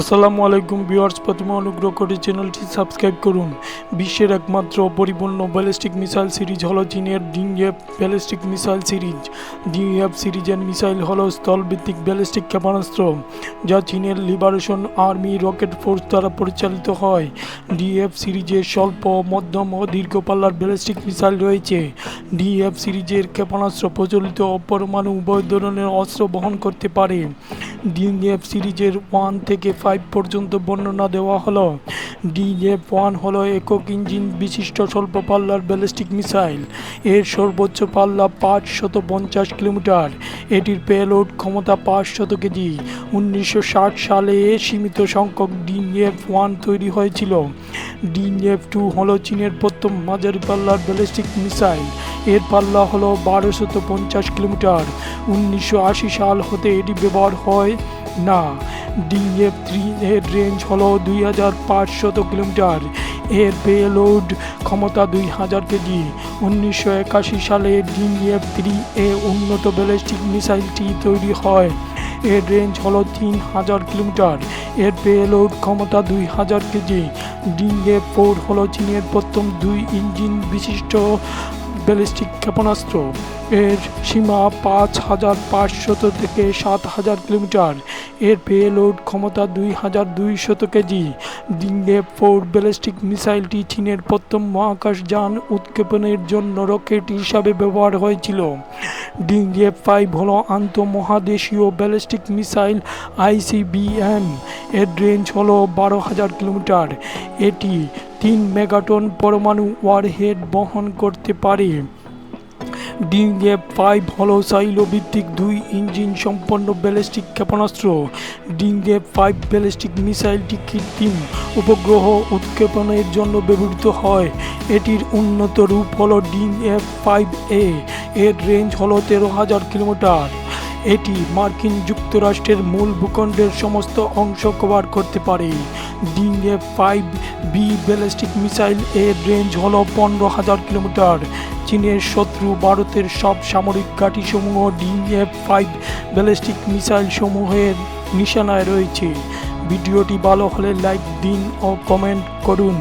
আসসালামু আলাইকুম ভিউয়ার্স প্রথমে অনুগ্রহ করে চ্যানেলটি সাবস্ক্রাইব করুন। বিশ্বের একমাত্র পরিপূর্ণ ব্যালিস্টিক মিসাইল সিরিজ হলো চীনের ডিংএফ ব্যালিস্টিক মিসাইল সিরিজ। ডিএফ সিরিজের মিসাইল হলো স্থলভিত্তিক ব্যালিস্টিক ক্ষেপণাস্ত্র, যা চীনের লিবারেশন আর্মি রকেট ফোর্স দ্বারা পরিচালিত হয়। ডিএফ সিরিজের স্বল্প, মধ্যম ও দীর্ঘ পাল্লার ব্যালিস্টিক মিসাইল রয়েছে। ডিএফ সিরিজের ক্ষেপণাস্ত্র প্রচলিত অপরমাণু উভয় ধরনের অস্ত্র বহন করতে পারে। ডিএফ সিরিজের ওয়ান থেকে ফাইভ পর্যন্ত বর্ণনা দেওয়া হলো। ডিএফ ওয়ান হলো একক ইঞ্জিন বিশিষ্ট স্বল্প পাল্লার ব্যালিস্টিক মিসাইল। এর সর্বোচ্চ পাল্লা পাঁচশত পঞ্চাশ কিলোমিটার। এটির পেলোড ক্ষমতা পাঁচ শত কেজি। উনিশশো ষাট সালে সীমিত সংখ্যক ডিএফ ওয়ান তৈরি হয়েছিল। ডিএফ টু হলো চীনের প্রথম মাঝারি পাল্লার ব্যালিস্টিক মিসাইল। এর পাল্লা হলো বারোশত পঞ্চাশ কিলোমিটার। উনিশশো আশি সাল হতে এটি ব্যবহার হয় না। ডিএফ থ্রি এর রেঞ্জ হলো দুই হাজার পাঁচশত কিলোমিটার। এর পেলোড ক্ষমতা দুই হাজার কেজি। উনিশশো একাশি সালে ডিএফ থ্রি এ উন্নত ব্যালিস্টিক মিসাইলটি তৈরি হয়। এর রেঞ্জ হলো তিন হাজার কিলোমিটার। এর পেলোড ক্ষমতা দুই হাজার কেজি। ডিএফ ফোর হলো চীনের প্রথম দুই ইঞ্জিন বিশিষ্ট ব্যালিস্টিক ক্ষেপণাস্ত্র। এর সীমা পাঁচ হাজার পাঁচশত থেকে সাত হাজার কিলোমিটার। এর পেলোড ক্ষমতা দুই হাজার দুইশত কেজি। ডিঙ্গে ফোর ব্যালিস্টিক মিসাইলটি চীনের প্রথম মহাকাশযান উৎক্ষেপণের জন্য রকেট হিসাবে ব্যবহার হয়েছিল। ডিঙ্গে ফাইভ হল আন্তঃমহাদেশীয় ব্যালিস্টিক মিসাইল আইসিবিএম। এর রেঞ্জ হল বারো হাজার কিলোমিটার। এটি তিন মেগাটন পরমাণু ওয়ারহেড বহন করতে পারে। ডিঙ্গে ফাইভ হল সাইলো ভিত্তিক দুই ইঞ্জিন সম্পন্ন ব্যালিস্টিক ক্ষেপণাস্ত্র। ডিঙ্গে ফাইভ ব্যালিস্টিক মিসাইলটি কৃত্রিম উপগ্রহ উৎক্ষেপণের জন্য ব্যবহৃত হয়। এটির উন্নত রূপ হল ডিং এফ ফাইভ এ। এর রেঞ্জ হলো তেরো হাজার কিলোমিটার। এটি মার্কিন যুক্তরাষ্ট্রের মূল ভূখণ্ডের সমস্ত অংশ কভার করতে পারে। F five B ballistic missile এর রেঞ্জ হল পনেরো হাজার কিলোমিটার। চীনের শত্রু ভারতের সব সামরিক ঘাঁটিসমূহ ডিএফ ফাইভ ব্যালিস্টিক মিসাইল সমূহের নিশানায় রয়েছে। ভিডিওটি ভালো হলে লাইক দিন ও কমেন্ট করুন।